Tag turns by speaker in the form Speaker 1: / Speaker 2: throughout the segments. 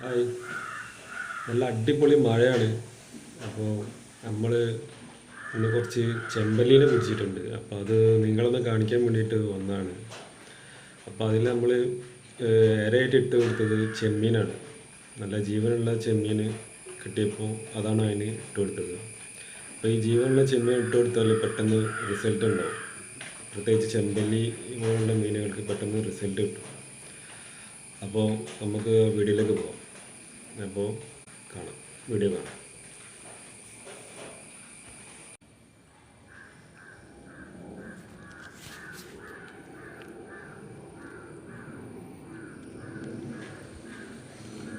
Speaker 1: Hi. നല്ല അടിപൊളി മഴയാണ്. അപ്പോൾ നമ്മൾ ഇന്ന് കുറച്ച് ചെമ്പല്ലീനെ പിടിച്ചിട്ടുണ്ട്. അപ്പോൾ അത് നിങ്ങളൊന്ന് കാണിക്കാൻ വേണ്ടിയിട്ട് വന്നതാണ്. അപ്പോൾ അതിൽ നമ്മൾ ഇരയായിട്ട് ഇട്ട് കൊടുത്തത് ചെമ്മീനാണ്. നല്ല ജീവനുള്ള ചെമ്മീൻ കിട്ടിയപ്പോൾ അതാണ് അതിന് ഇട്ട് കൊടുത്തത്. അപ്പോൾ ഈ ജീവനുള്ള ചെമ്മീൻ ഇട്ട് കൊടുത്താൽ പെട്ടെന്ന് റിസൾട്ട് ഉണ്ടാവും. പ്രത്യേകിച്ച് ചെമ്പല്ലി പോലുള്ള മീനുകൾക്ക് പെട്ടെന്ന് റിസൾട്ട് കിട്ടും. അപ്പോൾ നമുക്ക് വീഡിയോയിലേക്ക് പോകാം അപ്പോൾ കാണാം. വീഡിയോ കാണാം.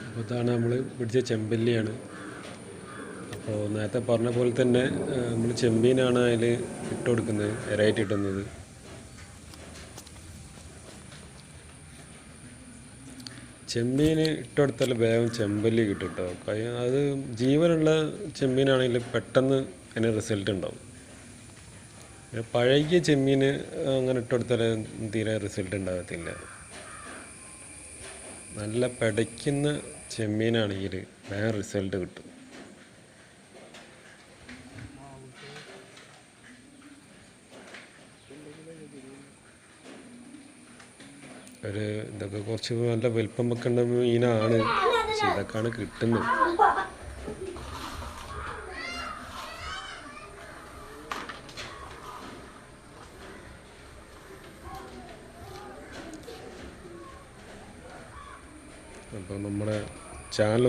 Speaker 1: അപ്പോൾ നമ്മൾ പിടിച്ച ചെമ്പല്ലിയാണ്. അപ്പോൾ നേരത്തെ പറഞ്ഞ പോലെ തന്നെ നമ്മൾ ചെമ്പീനാണ് അതിൽ ഇട്ട് കൊടുക്കുന്നത് ഇരയായിട്ട് ചെമ്മീൻ ഇട്ടെടുത്താൽ വേഗം ചെമ്പല്ലി കിട്ടും കേട്ടോ കാര്യം അത് ജീവനുള്ള ചെമ്മീനാണെങ്കിൽ പെട്ടെന്ന് അതിന് റിസൾട്ട് ഉണ്ടാവും. പഴകിയ ചെമ്മീൻ അങ്ങനെ ഇട്ടെടുത്താൽ തീരെ റിസൾട്ട് ഉണ്ടാകത്തില്ല നല്ല പിടയ്ക്കുന്ന ചെമ്മീനാണെങ്കിൽ വേഗം റിസൾട്ട് കിട്ടും. ഒരു ഇതൊക്കെ കുറച്ച് നല്ല വലിപ്പം വെക്കേണ്ട മീനാണ്. പക്ഷെ ഇതൊക്കെയാണ് കിട്ടുന്നത്. അപ്പോൾ നമ്മുടെ ചാനൽ